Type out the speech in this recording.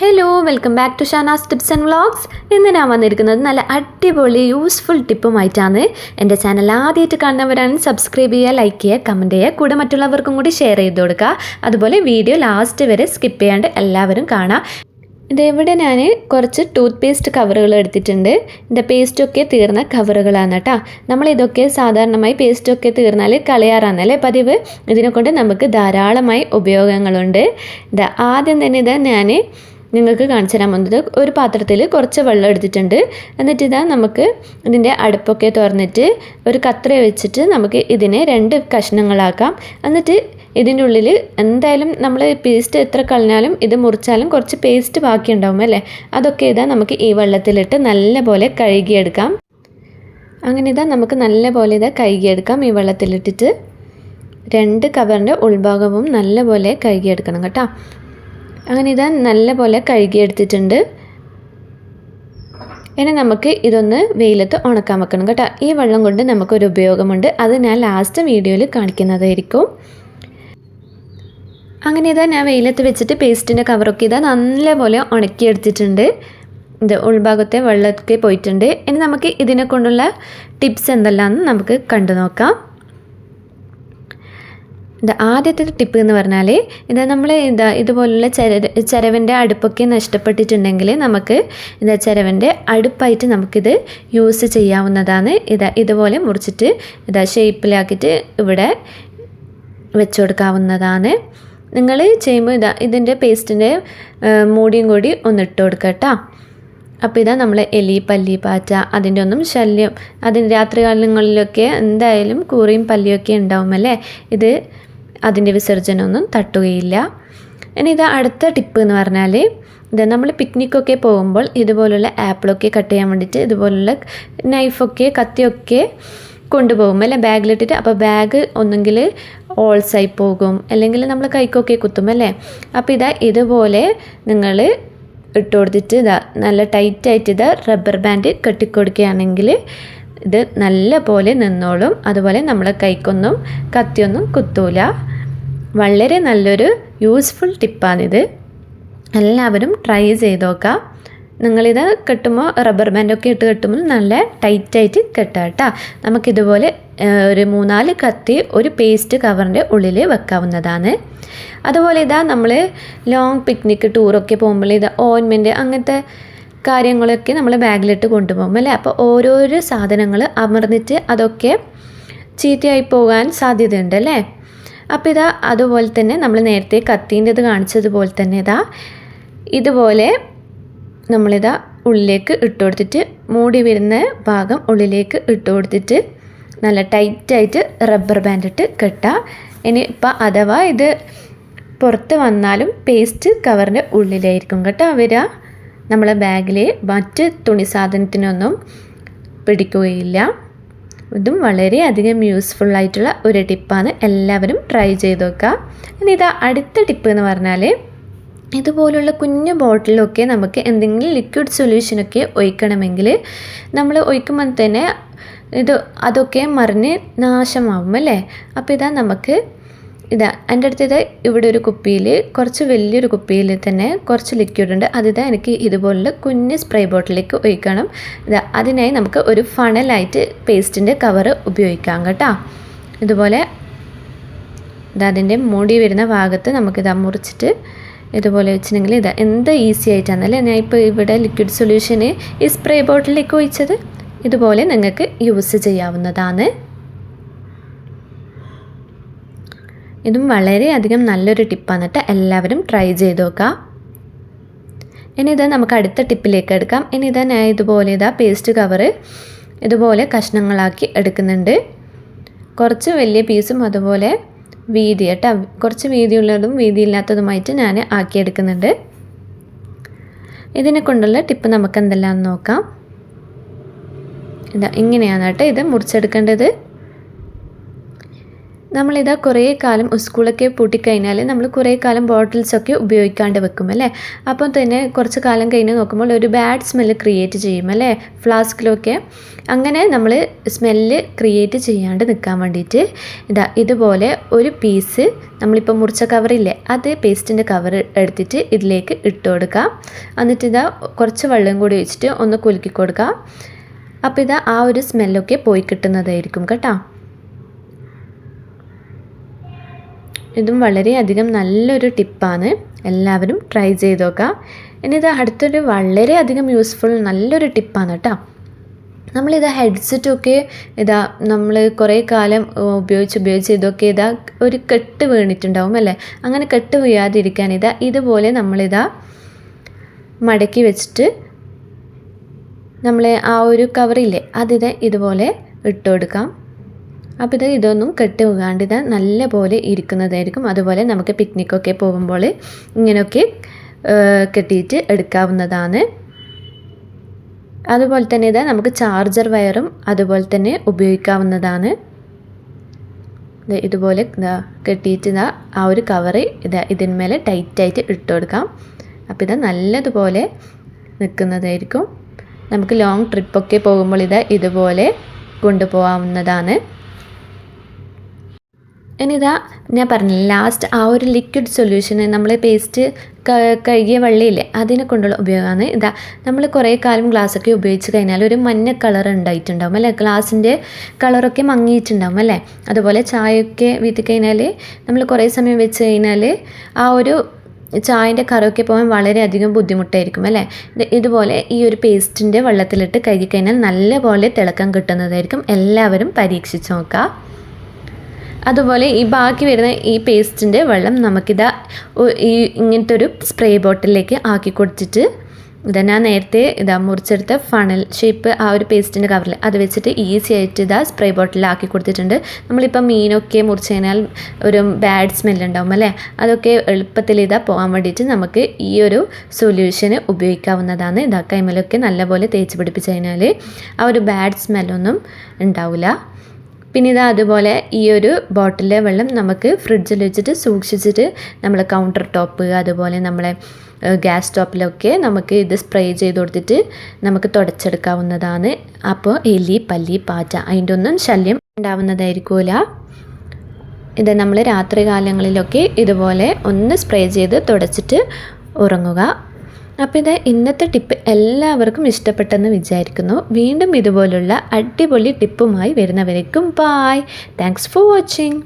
Hello welcome back to Shanaz tips and vlogs ഇന്ന് ഞാൻ വന്നിരിക്കുന്നത് നല്ല അടിപൊളി യൂസ്ഫുൾ ടിപ്പുമായിട്ടാണ് എന്റെ ചാനൽ ആദ്യമായിട്ട് കാണുന്നവരാണ് സബ്സ്ക്രൈബ് ചെയ്യുക ലൈക്ക് ചെയ്യുക കമന്റ് ചെയ്യുക കൂടെ മറ്റുള്ളവർക്കും കൂടി ഷെയർ ചെയ്ത് കൊടുക്കുക. അതുപോലെ വീഡിയോ ലാസ്റ്റ് വരെ സ്കിപ്പ് ചെയ്യാണ്ട് എല്ലാവരും കാണാം. ഇതെവിടെ ഞാൻ കുറച്ച് ടൂത്ത് പേസ്റ്റ് കവറുകൾ എടുത്തിട്ടുണ്ട്. ഇതിന്റെ പേസ്റ്റൊക്കെ തീർന്ന കവറുകളാണ് കേട്ടോ. നമ്മളിതൊക്കെ സാധാരണമായി പേസ്റ്റൊക്കെ തീർന്നാൽ കളയാറാണല്ലേ പതിവ്. ഇതിനെക്കൊണ്ട് നമുക്ക് ധാരാളമായി ഉപയോഗങ്ങളുണ്ട്. ഇതാ ആദ്യം തന്നെ ഇതാ ഞാൻ നിങ്ങൾക്ക് കാണിച്ചു തരാൻ പോകുന്നത് ഒരു പാത്രത്തിൽ കുറച്ച് വെള്ളം എടുത്തിട്ടുണ്ട്. എന്നിട്ട് ഇതാ നമുക്ക് ഇതിന്റെ അടുപ്പൊക്കെ തുറന്നിട്ട് ഒരു കത്ര വെച്ചിട്ട് നമുക്ക് ഇതിനെ രണ്ട് കഷ്ണങ്ങളാക്കാം. എന്നിട്ട് ഇതിന്റെ ഉള്ളിൽ എന്തായാലും നമ്മൾ പേസ്റ്റ് എത്ര കളഞ്ഞാലും ഇത് മുറിച്ചാലും കുറച്ച് പേസ്റ്റ് ബാക്കി ഉണ്ടാവും അല്ലേ? അതൊക്കെ ഇതാ നമുക്ക് ഈ വെള്ളത്തിലിട്ട് നല്ലപോലെ കഴുകിയെടുക്കാം. അങ്ങനെ ഇതാ നമുക്ക് നല്ലപോലെ ഇതാ കഴുകിയെടുക്കാം ഈ വെള്ളത്തിലിട്ടിട്ട്. രണ്ട് കവറിന്റെ ഉൾഭാഗവും നല്ലപോലെ കഴുകിയെടുക്കണം കേട്ടോ. അങ്ങനെ ഇതാ നല്ല പോലെ കഴുകിയെടുത്തിട്ടുണ്ട്. ഇനി നമുക്ക് ഇതൊന്ന് വെയിലത്ത് ഉണക്കാൻ വെക്കണം കേട്ടോ. ഈ വെള്ളം കൊണ്ട് നമുക്കൊരു ഉപയോഗമുണ്ട്. അത് ഞാൻ ലാസ്റ്റ് വീഡിയോയിൽ കാണിക്കുന്നതായിരിക്കും. അങ്ങനെ ഇതാ ഞാൻ വെയിലത്ത് വെച്ചിട്ട് പേസ്റ്റിന്റെ കവറൊക്കെ ഇതാ നല്ലപോലെ ഉണക്കിയെടുത്തിട്ടുണ്ട്. ഇത് ഉൾഭാഗത്തെ വെള്ളമൊക്കെ പോയിട്ടുണ്ട്. ഇനി നമുക്ക് ഇതിനെ കൊണ്ടുള്ള ടിപ്സ് എന്തെല്ലാമെന്ന് നമുക്ക് കണ്ടു നോക്കാം. ഇത് ആദ്യത്തെ ടിപ്പ് എന്ന് പറഞ്ഞാൽ ഇത് നമ്മൾ എന്താ ഇതുപോലുള്ള ചര ചിരവിന്റെ അടുപ്പൊക്കെ നഷ്ടപ്പെട്ടിട്ടുണ്ടെങ്കിൽ നമുക്ക് എന്താ ചിരവിന്റെ അടുപ്പായിട്ട് നമുക്കിത് യൂസ് ചെയ്യാവുന്നതാണ്. ഇതാ ഇതുപോലെ മുറിച്ചിട്ട് ഇതാ ഷേപ്പിലാക്കിയിട്ട് ഇവിടെ വെച്ചു കൊടുക്കാവുന്നതാണ്. നിങ്ങൾ ചെയ്യുമ്പോൾ ഇതാ ഇതിന്റെ പേസ്റ്റിന്റെ മൂടിയും കൂടി ഒന്ന് ഇട്ട് കൊടുക്കുക കേട്ടോ അപ്പോൾ ഇതാ നമ്മൾ എലി പല്ലി പാറ്റ അതിന്റെ ഒന്നും ശല്യം. അതിന് രാത്രികാലങ്ങളിലൊക്കെ എന്തായാലും കൂറിയും പല്ലിയൊക്കെ ഉണ്ടാവുമല്ലേ ഇത് അതിന്റെ വിസർജനമൊന്നും തട്ടുകയില്ല. ഇനി ഇത് അടുത്ത ടിപ്പ് എന്ന് പറഞ്ഞാൽ ഇത് നമ്മൾ പിക്നിക്കൊക്കെ പോകുമ്പോൾ ഇതുപോലുള്ള ആപ്പിളൊക്കെ കട്ട് ചെയ്യാൻ വേണ്ടിയിട്ട് ഇതുപോലുള്ള നൈഫൊക്കെ കത്തിയൊക്കെ കൊണ്ടുപോകും. അല്ലേ? ബാഗിലിട്ടിട്ട് അപ്പോൾ ബാഗ് ഒന്നെങ്കിൽ ഓൾസായി പോകും. അല്ലെങ്കിൽ നമ്മൾ കൈക്കൊക്കെ കുത്തും. അല്ലേ? അപ്പോൾ ഇതാ ഇതുപോലെ നിങ്ങൾ ഇട്ട് കൊടുത്തിട്ട് ഇതാ നല്ല ടൈറ്റായിട്ട് ഇതാ റബ്ബർ ബാൻഡ് കെട്ടിക്കൊടുക്കുകയാണെങ്കിൽ ഇത് നല്ല പോലെ നിന്നോളും. അതുപോലെ നമ്മളെ കൈക്കൊന്നും കത്തിയൊന്നും കുത്തൂല. വളരെ നല്ലൊരു യൂസ്ഫുൾ ടിപ്പാണിത്. എല്ലാവരും ട്രൈ ചെയ്ത് നോക്കാം നിങ്ങളിത് കെട്ടുമ്പോൾ റബ്ബർ ബാൻഡൊക്കെ ഇട്ട് കെട്ടുമ്പോൾ നല്ല ടൈറ്റായിട്ട് കെട്ടുക കേട്ടോ നമുക്കിതുപോലെ ഒരു മൂന്നാൽ കത്തി ഒരു പേസ്റ്റ് കവറിന്റെ ഉള്ളിൽ വെക്കാവുന്നതാണ്. അതുപോലെ ഇതാ നമ്മൾ ലോങ് പിക്നിക് ടൂറൊക്കെ പോകുമ്പോൾ ഇത് ഓയിൻമെന്റ് അങ്ങനത്തെ കാര്യങ്ങളൊക്കെ നമ്മൾ ബാഗിലിട്ട് കൊണ്ടുപോകും അല്ലേ? അപ്പോൾ ഓരോരോ സാധനങ്ങൾ അമർന്നിട്ട് അതൊക്കെ ചീത്തയായി പോകാൻ സാധ്യതയുണ്ട് അല്ലേ? അപ്പോൾ ഇതാ അതുപോലെ തന്നെ നമ്മൾ നേരത്തെ കത്തീന്റെത് കാണിച്ചതുപോലെ തന്നെ ഇതാ ഇതുപോലെ നമ്മളിതാ ഉള്ളിലേക്ക് ഇട്ട് കൊടുത്തിട്ട് മൂടി വരുന്ന ഭാഗം ഉള്ളിലേക്ക് ഇട്ട് കൊടുത്തിട്ട് നല്ല ടൈറ്റായിട്ട് റബ്ബർ ബാൻഡ് ഇട്ട് കെട്ടുക. ഇനി ഇപ്പം അഥവാ ഇത് പുറത്ത് വന്നാലും പേസ്റ്റ് കവറിന്റെ ഉള്ളിലായിരിക്കും കേട്ടോ വരിക നമ്മളെ ബാഗിലെ മറ്റ് തുണി സാധനത്തിനൊന്നും പിടിക്കുകയില്ല. ഇതും വളരെയധികം യൂസ്ഫുൾ ആയിട്ടുള്ള ഒരു ടിപ്പാണ്. എല്ലാവരും ട്രൈ ചെയ്ത് നോക്കുക ഇനി ഇതാ അടുത്ത ടിപ്പ് എന്ന് പറഞ്ഞാൽ ഇതുപോലുള്ള കുഞ്ഞു ബോട്ടിലൊക്കെ നമുക്ക് എന്തെങ്കിലും ലിക്വിഡ് സൊല്യൂഷനൊക്കെ ഒഴിക്കണമെങ്കിൽ നമ്മൾ ഒഴിക്കുമ്പോൾ തന്നെ ഇത് അതൊക്കെ മറിഞ്ഞ് നാശമാവും അല്ലേ? അപ്പോൾ ഇതാ നമുക്ക് ഇതാ എന്റെ അടുത്ത് ഇത് ഇവിടെ ഒരു കുപ്പിയിൽ കുറച്ച് വലിയൊരു കുപ്പിയിൽ തന്നെ കുറച്ച് ലിക്വിഡ് ഉണ്ട്. അതിതാ എനിക്ക് ഇതുപോലുള്ള കുഞ്ഞ് സ്പ്രേ ബോട്ടിലേക്ക് ഒഴിക്കണം. ഇതാ അതിനായി നമുക്ക് ഒരു ഫണലായിട്ട് പേസ്റ്റിന്റെ കവറ് ഉപയോഗിക്കാം കേട്ടോ. ഇതുപോലെ ഇതാ അതിന്റെ മൂടി വരുന്ന ഭാഗത്ത് നമുക്കിതാ മുറിച്ചിട്ട് ഇതുപോലെ വെച്ചിട്ടുണ്ടെങ്കിൽ ഇതാ എന്ത് ഈസി ആയിട്ടാണല്ലേ ഞാൻ ഇപ്പോൾ ഇവിടെ ലിക്വിഡ് സൊല്യൂഷന് ഈ സ്പ്രേ ബോട്ടിലേക്ക് ഒഴിച്ചത്. ഇതുപോലെ നിങ്ങൾക്ക് യൂസ് ചെയ്യാവുന്നതാണ്. ഇതും വളരെയധികം നല്ലൊരു ടിപ്പാണ് കേട്ടോ. എല്ലാവരും ട്രൈ ചെയ്ത് നോക്കുക ഇനി ഇത് നമുക്ക് അടുത്ത ടിപ്പിലേക്ക് എടുക്കാം. ഇനി ഇതാ ഞാൻ ഇതുപോലെ ഇതാ പേസ്റ്റ് കവറ് ഇതുപോലെ കഷ്ണങ്ങളാക്കി എടുക്കുന്നുണ്ട്. കുറച്ച് വലിയ പീസും അതുപോലെ വീതി കേട്ടോ. കുറച്ച് വീതിയുള്ളതും വീതിയില്ലാത്തതുമായിട്ട് ഞാൻ ആക്കിയെടുക്കുന്നുണ്ട് ഇതിനെ കൊണ്ടുള്ള ടിപ്പ് നമുക്ക് എന്തെല്ലാം നോക്കാം. ഇതാ ഇങ്ങനെയാണ് കേട്ടോ ഇത് മുറിച്ചെടുക്കേണ്ടത്. നമ്മളിതാ കുറേ കാലം സ്കൂളൊക്കെ പൂട്ടിക്കഴിഞ്ഞാൽ നമ്മൾ കുറേ കാലം ബോട്ടിൽസൊക്കെ ഉപയോഗിക്കാണ്ട് വെക്കും അല്ലേ അപ്പം തന്നെ കുറച്ച് കാലം കഴിഞ്ഞ് നോക്കുമ്പോൾ ഒരു ബാഡ് സ്മെല്ല് ക്രിയേറ്റ് ചെയ്യും അല്ലേ ഫ്ലാസ്കിലൊക്കെ. അങ്ങനെ നമ്മൾ സ്മെല്ല് ക്രിയേറ്റ് ചെയ്യാണ്ട് നിൽക്കാൻ വേണ്ടിയിട്ട് ഇതാ ഇതുപോലെ ഒരു പീസ് നമ്മളിപ്പോൾ മുറിച്ച കവറില്ലേ അത് പേസ്റ്റിന്റെ കവർ എടുത്തിട്ട് ഇതിലേക്ക് ഇട്ട് കൊടുക്കാം. എന്നിട്ട് ഇതാ കുറച്ച് വെള്ളം കൂടി വെച്ചിട്ട് ഒന്ന് കുലുക്കി കൊടുക്കാം. അപ്പോൾ ഇതാ ആ ഒരു സ്മെല്ലൊക്കെ പോയി കിട്ടുന്നതായിരിക്കും കേട്ടോ. ഇതും വളരെയധികം നല്ലൊരു ടിപ്പാണ്. എല്ലാവരും ട്രൈ ചെയ്ത് നോക്കാം. ഇനി ഇത് അടുത്തൊരു വളരെയധികം യൂസ്ഫുൾ നല്ലൊരു ടിപ്പാണ് കേട്ടോ നമ്മളിത് ഹെഡ്സെറ്റൊക്കെ ഇതാ നമ്മൾ കുറേ കാലം ഉപയോഗിച്ച് ഉപയോഗിച്ച് ഇതൊക്കെ ഇതാ ഒരു കെട്ട് വീണിട്ടുണ്ടാവും അല്ലേ? അങ്ങനെ കെട്ട് വീഴാതിരിക്കാൻ ഇതാ ഇതുപോലെ നമ്മളിതാ മടക്കി വെച്ചിട്ട് നമ്മളെ ആ ഒരു കവറില്ലേ അതിത് ഇതുപോലെ ഇട്ട് കൊടുക്കാം. അപ്പോൾ ഇത് ഇതൊന്നും കെട്ടി പോകാണ്ട് ഇത് നല്ല പോലെ ഇരിക്കുന്നതായിരിക്കും. അതുപോലെ നമുക്ക് പിക്നിക്കൊക്കെ പോകുമ്പോൾ ഇങ്ങനെയൊക്കെ കെട്ടിയിട്ട് എടുക്കാവുന്നതാണ്. അതുപോലെ തന്നെ ഇത് നമുക്ക് ചാർജർ വയറും അതുപോലെ തന്നെ ഉപയോഗിക്കാവുന്നതാണ്. ഇതുപോലെ ഇതാ കെട്ടിയിട്ട് ഇതാ ആ ഒരു കവറ് ഇതാ ഇതിന്മേലെ ടൈറ്റായിട്ട് ഇട്ട് കൊടുക്കാം. അപ്പോൾ ഇത് നല്ലതുപോലെ നിൽക്കുന്നതായിരിക്കും. നമുക്ക് ലോങ് ട്രിപ്പൊക്കെ പോകുമ്പോൾ ഇത് ഇതുപോലെ കൊണ്ടുപോകാവുന്നതാണ്. ഇനിതാ ഞാൻ പറഞ്ഞില്ല ലാസ്റ്റ് ആ ഒരു ലിക്വിഡ് സൊല്യൂഷന് നമ്മൾ പേസ്റ്റ് കഴുകിയ വെള്ളയില്ലേ അതിനെ കൊണ്ടുള്ള ഉപയോഗമാണ്. ഇതാ നമ്മൾ കുറേ കാലം ഗ്ലാസ്സൊക്കെ ഉപയോഗിച്ച് കഴിഞ്ഞാൽ ഒരു മഞ്ഞ കളർ ഉണ്ടായിട്ടുണ്ടാവും അല്ലേ? ഗ്ലാസിന്റെ കളറൊക്കെ മങ്ങിയിട്ടുണ്ടാവും അല്ലേ? അതുപോലെ ചായയൊക്കെ വീട്ടിൽ കഴിഞ്ഞാൽ നമ്മൾ കുറേ സമയം വെച്ച് കഴിഞ്ഞാൽ ആ ഒരു ചായന്റെ കറൊക്കെ പോകാൻ വളരെയധികം ബുദ്ധിമുട്ടായിരിക്കും അല്ലേ? ഇതുപോലെ ഈ ഒരു പേസ്റ്റിന്റെ വെള്ളത്തിലിട്ട് കഴുകിക്കഴിഞ്ഞാൽ നല്ലപോലെ തിളക്കം കിട്ടുന്നതായിരിക്കും. എല്ലാവരും പരീക്ഷിച്ച് നോക്കുക അതുപോലെ ഈ ബാക്കി വരുന്ന ഈ പേസ്റ്റിന്റെ വെള്ളം നമുക്കിതാ ഈ ഇങ്ങനത്തെ ഒരു സ്പ്രേ ബോട്ടിലേക്ക് ആക്കി കൊടുത്തിട്ട് ഇതാ ഞാൻ നേരത്തെ ഇതാ മുറിച്ചെടുത്ത ഫണൽ ഷേപ്പ് ആ ഒരു പേസ്റ്റിന്റെ കവറിൽ അത് വെച്ചിട്ട് ഈസി ആയിട്ട് ഇതാ സ്പ്രേ ബോട്ടിൽ ആക്കി കൊടുത്തിട്ടുണ്ട്. നമ്മളിപ്പോൾ മീനൊക്കെ മുറിച്ച് കഴിഞ്ഞാൽ ഒരു ബാഡ് സ്മെല്ല് ഉണ്ടാവും അല്ലേ? അതൊക്കെ എളുപ്പത്തിൽ ഇതാ പോകാൻ വേണ്ടിയിട്ട് നമുക്ക് ഈ ഒരു സൊല്യൂഷന് ഉപയോഗിക്കാവുന്നതാണ്. ഇതാ കൈമലൊക്കെ നല്ലപോലെ തേച്ച് പിടിപ്പിച്ച് കഴിഞ്ഞാൽ ആ ഒരു ബാഡ് സ്മെല്ലൊന്നും ഉണ്ടാവില്ല. പിന്നെ ഇത് അതുപോലെ ഈ ഒരു ബോട്ടിലെ വെള്ളം നമുക്ക് ഫ്രിഡ്ജിൽ വെച്ചിട്ട് സൂക്ഷിച്ചിട്ട് നമ്മൾ കൗണ്ടർ ടോപ്പ് അതുപോലെ നമ്മളെ ഗ്യാസ് ടോപ്പിലൊക്കെ നമുക്ക് ഇത് സ്പ്രേ ചെയ്ത് കൊടുത്തിട്ട് നമുക്ക് തുടച്ചെടുക്കാവുന്നതാണ്. അപ്പോൾ എലി പല്ലി പാറ്റ അതിന്റെ ഒന്നും ശല്യം ഉണ്ടാവുന്നതായിരിക്കില്ല ഇത് നമ്മൾ രാത്രി കാലങ്ങളിലൊക്കെ ഇതുപോലെ ഒന്ന് സ്പ്രേ ചെയ്ത് തുടച്ചിട്ട് ഉറങ്ങുക. അപ്പോൾ ഇത് ഇന്നത്തെ ടിപ്പ് എല്ലാവർക്കും ഇഷ്ടപ്പെട്ടെന്ന് വിചാരിക്കുന്നു. വീണ്ടും ഇതുപോലുള്ള അടിപൊളി ടിപ്പുമായി വരുന്നവരേക്കും ബായ് താങ്ക്സ് ഫോർ വാച്ചിങ്